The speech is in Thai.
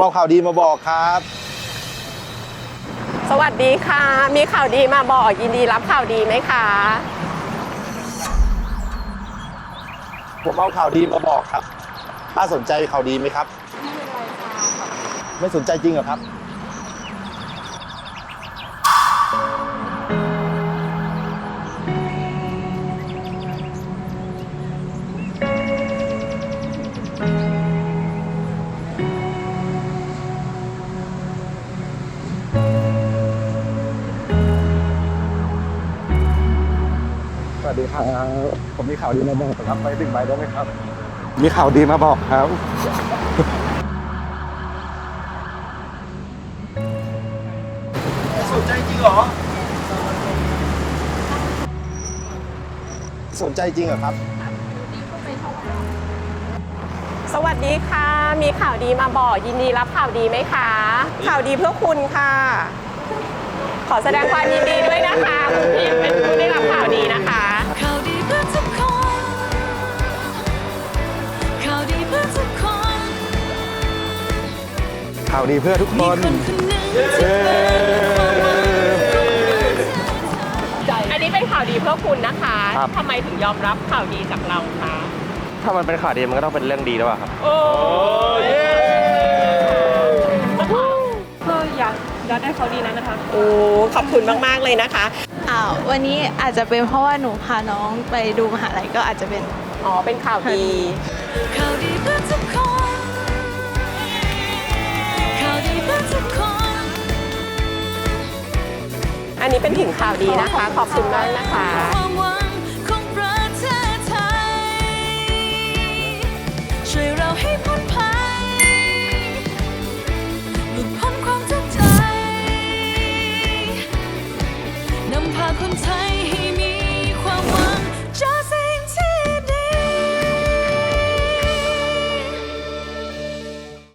เอาข่าวดีมาบอกครับ สวัสดีค่ะ มีข่าวดีมาบอกยินดีรับข่าวดีไหมคะ ผมเอาข่าวดีมาบอกครับป้าสนใจข่าวดีไหมครับ ไม่สนใจจริงเหรอครับ สวัสดีครับ ผมมีข่าวดีมาบอกครับไปดึงใบได้ไหมครับ มีข่าวดีมาบอกครับ สนใจจริงเหรอ สนใจจริงเหรอครับ สวัสดีค่ะ มีข่าวดีมาบอกยินดีรับข่าวดีไหมคะ ข่าวดีเพื่อคุณค่ะ ขอแสดงความยินดีด้วยนะคะคุณพี่เป็นผู้ได้รับข่าวดีาวดีเพื่อทุกคมีนคนคนหนึ่งเย้อันนี้เป็นข่าวดีเพื่อคุณนะคะครับ ทำไมถึงยอมรับข่าวดีจากเราคะถ้ามันเป็นข่าวดีมันก็ต้องเป็นเรื่องดีด้วยป่ะครับ โอ้เย้ก็อยากอยากได้ข่าวดีนั้นนะคะ โอ้ขอบคุณมาก ๆ เลยนะคะอ้าววันนี้อาจจะเป็นเพราะว่าหนูพาน้องไปดูมหาลัยก็อาจจะเป็น อ๋อ เป็นข่าวดี ข่าวดีเพื่อทุกค นี้เป็นถึงข่าวดีนะคะ ขอบคุณมากนะคะช่วยเราให้พ้นภัยหลุดพ้นความทุกข์ใจนำพาคนไทย